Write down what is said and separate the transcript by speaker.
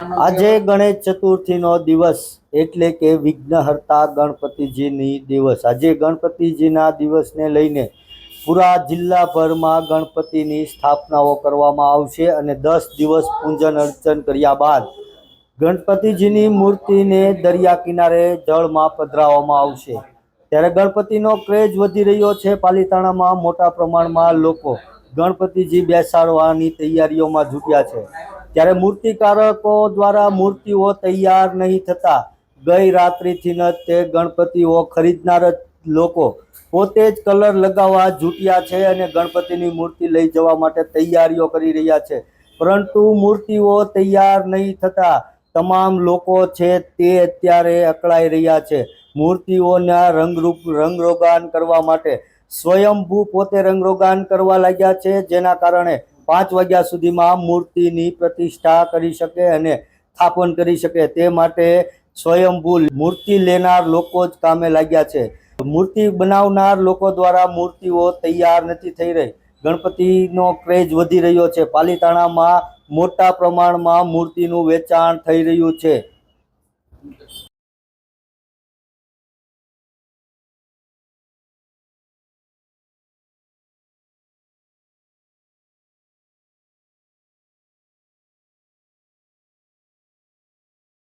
Speaker 1: આજે ગણેશ ચતુર્થીનો દિવસ એટલે કે વિઘ્નહર્તા ગણપતિજીની દિવસ. આજે ગણપતિજીના દિવસને લઈને પૂરા જિલ્લાભરમાં ગણપતિની સ્થાપનાઓ કરવામાં આવશે અને દસ દિવસ પૂજન અર્ચન કર્યા બાદ ગણપતિજીની મૂર્તિને દરિયા કિનારે જળમાં પધરાવવામાં આવશે. ત્યારે ગણપતિનો ક્રેઝ વધી રહ્યો છે પાલિતાણામાં મોટા પ્રમાણમાં લોકો ગણપતિજી બેસાડવાની તૈયારીઓમાં જુટ્યા છે. ત્યારે મૂર્તિકારકો દ્વારા મૂર્તિઓ તૈયાર નહીં થતા, ગઈ રાત્રિથી જ તે ગણપતિઓ ખરીદનાર લોકો પોતે જ કલર લગાવવા જૂટ્યા છે અને ગણપતિની મૂર્તિ લઈ જવા માટે તૈયારીઓ કરી રહ્યા છે. પરંતુ મૂર્તિઓ તૈયાર નહીં થતા તમામ લોકો છે તે અત્યારે અકળાઈ રહ્યા છે. મૂર્તિઓના રંગરૂપ રંગરોગાન કરવા માટે સ્વયંભૂ પોતે રંગરોગાન કરવા લાગ્યા છે, જેના કારણે પાંચ વાગ્યા સુધીમાં મૂર્તિની પ્રતિષ્ઠા કરી શકે અને સ્થાપન કરી શકે. તે માટે સ્વયંભૂ મૂર્તિ લેનાર લોકો જ કામે લાગ્યા છે. મૂર્તિ બનાવનાર લોકો દ્વારા મૂર્તિઓ તૈયાર નથી થઈ રહી. ગણપતિનો ક્રેઝ વધી રહ્યો છે. પાલીતાણામાં મોટા પ્રમાણમાં મૂર્તિનું વેચાણ થઈ રહ્યું છે.